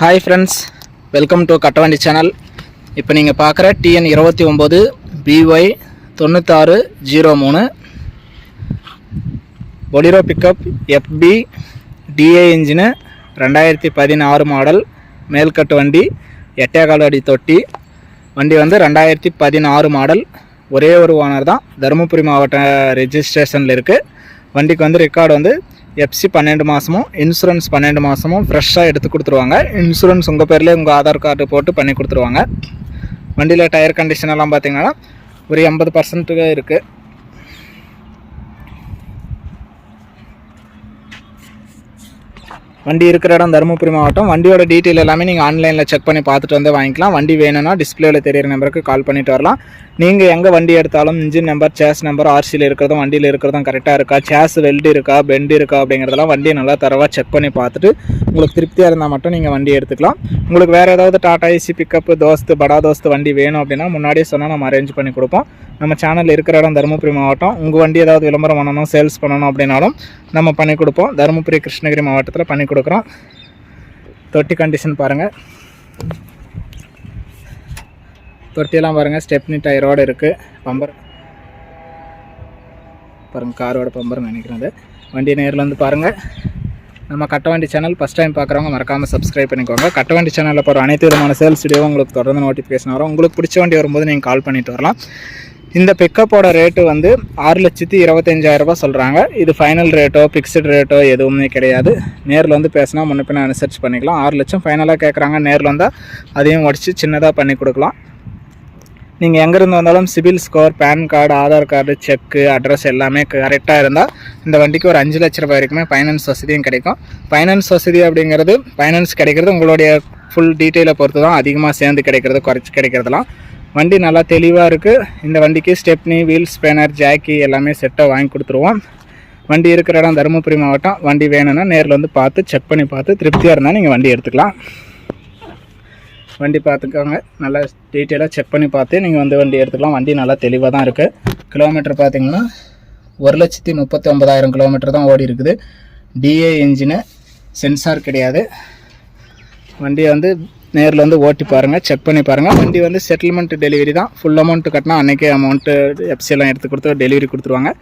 Hi friends welcome to Kattavandi channel இப்போ நீங்கள் பார்க்குற டிஎன் இருபத்தி ஒம்பது பிஒய் தொண்ணூத்தாறு ஜீரோ மூணு. Bolero pickup FB DA engine ரெண்டாயிரத்தி பதினாறு மாடல் மேல்கட்டு வண்டி எட்டேகால் அடி தொட்டி. வண்டி வந்து ரெண்டாயிரத்தி பதினாறு மாடல் ஒரே ஒரு ஓனர் தான். தருமபுரி மாவட்ட ரெஜிஸ்ட்ரேஷனில் இருக்குது வண்டிக்கு வந்து ரெக்கார்டு வந்து எஃப்சி பன்னெண்டு மாதமும் இன்சூரன்ஸ் பன்னெண்டு மாதமும் ஃப்ரெஷ்ஷாக எடுத்து கொடுத்துருவாங்க. இன்சூரன்ஸ் உங்கள் பேர்லேயே உங்கள் ஆதார் கார்டு போட்டு பண்ணி கொடுத்துருவாங்க. வண்டியில் டயர் கண்டிஷன் எல்லாம் பார்த்தீங்கன்னா ஒரு எண்பது பர்சன்ட்டுக்கு இருக்குது வண்டி இருக்கிற இடம் தருமபுரி மாவட்டம். வண்டியோட டீட்டெயில் எல்லாமே நீங்கள் ஆன்லைனில் செக் பண்ணி பார்த்துட்டு வந்து வாங்கிக்கலாம். வண்டி வேணும்னா டிஸ்பிளேல தெரியிற நம்பருக்கு கால் பண்ணிட்டு வரலாம். நீங்கள் எங்கே வண்டி எடுத்தாலும் இன்ஜின் நம்பர் சேஸ் நம்பர் ஆர்சியில் இருக்கிறதும் வண்டியில் இருக்கிறதும் கரெக்டாக இருக்கா? சேஸ் வெல்டு இருக்கா? பெண்டு இருக்கா? அப்படிங்கிறதெல்லாம் வண்டியை நல்லா தரவாக செக் பண்ணி பார்த்துட்டு உங்களுக்கு திருப்தியாக இருந்தால் மட்டும் நீங்கள் வண்டி எடுத்துக்கலாம். உங்களுக்கு வேறு ஏதாவது டாடா ஏசி பிக்கப் தோஸ்து படா தோஸ்து வண்டி வேணும் அப்படின்னா முன்னாடியே சொன்னால் நம்ம அரேஞ்ச் பண்ணி கொடுப்போம். நம்ம சேனல் இருக்கிற இடம் தருமபுரி மாவட்டம். உங்கள் வண்டி ஏதாவது விளம்பரம் பண்ணணும் சேல்ஸ் பண்ணணும் அப்படின்னாலும் நம்ம பண்ணி கொடுப்போம். தருமபுரி கிருஷ்ணகிரி மாவட்டத்தில் பண்ணி கொடுக்குறோம். தொட்டி கண்டிஷன் பாருங்கள் தொட்டியெல்லாம் பாருங்கள் ஸ்டெப்னி டயரோடு இருக்குது பம்பர் பாருங்கள் காரோட பம்பர் நினைக்கிறேன் வண்டி நேரில் வந்து பாருங்கள் நம்ம கட்டவண்டி சேனல் ஃபஸ்ட் டைம் பார்க்குறவங்க மறக்காமல் சப்ஸ்கிரைப் பண்ணிக்கோங்க. கட்டவண்டி சேனலில் போகிற அனைத்து விதமான சேல்ஸ் வீடியோ உங்களுக்கு தொடர்ந்து நோட்டிஃபிகேஷன் வரும். உங்களுக்கு பிடிச்ச வண்டி வரும்போது நீங்கள் கால் பண்ணிட்டு வரலாம். இந்த பிக்கப்போட ரேட்டு வந்து ஆறு லட்சத்தி இருபத்தஞ்சாயிரரூபா சொல்கிறாங்க இது ஃபைனல் ரேட்டோ ஃபிக்ஸ்டு ரேட்டோ எதுவுமே கிடையாது. நேரில் வந்து பேசினா முன்ன பின்ன அனுசரிச்சு பண்ணிக்கலாம். ஆறு லட்சம் ஃபைனலாக கேட்குறாங்க நேரில் வந்தால் அதையும் உடச்சி சின்னதாக பண்ணி கொடுக்கலாம். நீங்கள் எங்கேருந்து வந்தாலும் CIBIL score PAN card Aadhaar card cheque address எல்லாமே கரெக்டாக இருந்தால் இந்த வண்டிக்கு ஒரு அஞ்சு லட்ச ரூபாய் வரைக்குமே ஃபைனான்ஸ் வசதியும் கிடைக்கும். ஃபைனான்ஸ் வசதி அப்படிங்கிறது ஃபைனான்ஸ் கிடைக்கிறது உங்களுடைய ஃபுல் டீட்டெயிலை பொறுத்து தான் அதிகமாக சேர்ந்து கிடைக்கிறது குறைச்சி கிடைக்கிறதுலாம். வண்டி நல்லா தெளிவாக இருக்குது இந்த வண்டிக்கு ஸ்டெப்னி வீல் ஸ்பேனர் ஜாக்கி எல்லாமே செட்டாக வாங்கி கொடுத்துருவோம். வண்டி இருக்கிற இடம் தருமபுரி மாவட்டம். வண்டி வேணும்னா நேரில் வந்து பார்த்து செக் பண்ணி பார்த்து திருப்தியாக இருந்தால் நீங்கள் வண்டி எடுத்துக்கலாம். வண்டி பார்த்துக்கோங்க. நல்லா டீட்டெயிலாக செக் பண்ணி பார்த்து நீங்கள் வந்து வண்டி எடுத்துக்கலாம். வண்டி நல்லா தெளிவாக தான் இருக்குது கிலோமீட்டர் பார்த்தீங்கன்னா ஒரு லட்சத்தி முப்பத்தி ஒன்பதாயிரம் கிலோமீட்டர் தான் ஓடி இருக்குது. டிஏ இன்ஜினு சென்சார் கிடையாது. வண்டியை வந்து நேரில் வந்து ஓட்டி பாருங்கள் செக் பண்ணி பாருங்கள் வண்டி வந்து செட்டில்மெண்ட் டெலிவரி தான். ஃபுல் அமௌண்ட் கட்டினா அன்றைக்கே அமௌண்ட்டு எஃப்சி எடுத்து கொடுத்து டெலிவரி கொடுத்துருவாங்க.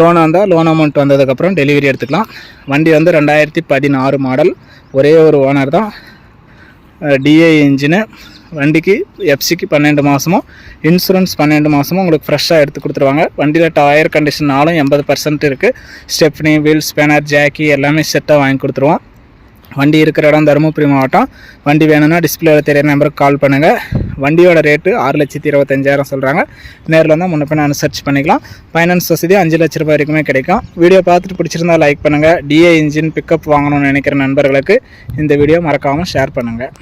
லோன் வந்தால் லோன் அமௌண்ட் வந்ததுக்கப்புறம் டெலிவரி எடுத்துக்கலாம். வண்டி வந்து ரெண்டாயிரத்தி பதினாறு மாடல் ஒரே ஒரு ஓனர் தான். டிஏ இன்ஜினு வண்டிக்கு எஃப்சிக்கு பன்னெண்டு மாதமும் இன்சூரன்ஸ் பன்னெண்டு மாதமும் உங்களுக்கு ஃப்ரெஷ்ஷாக எடுத்து கொடுத்துருவாங்க. வண்டியில் டயர் கண்டிஷன்னாலும் எண்பது பர்சன்ட் இருக்குது ஸ்டெப்னி வீல் ஸ்பேனர் ஜாக்கி எல்லாமே செட்டாக வாங்கி கொடுத்துருவோம். வண்டி இருக்கிற இடம் தருமபுரி மாவட்டம். வண்டி வேணும்னா டிஸ்பிளேவில் தெரியற நம்பருக்கு கால் பண்ணுங்கள் வண்டியோட ரேட்டு ஆறு லட்சத்தி இருபத்தஞ்சாயிரம் சொல்கிறாங்க நேரில் வந்தால் முன்ன பின்ன அனுசரிச்சு பண்ணிக்கலாம். ஃபைனான்ஸ் வசதி அஞ்சு லட்ச ரூபாய் வரைக்குமே கிடைக்கும். வீடியோ பார்த்துட்டு பிடிச்சிருந்தா லைக் பண்ணுங்கள் டிஏ இன்ஜின் பிக்கப் வாங்கணும்னு நினைக்கிற நண்பர்களுக்கு இந்த வீடியோ மறக்காமல் ஷேர் பண்ணுங்கள்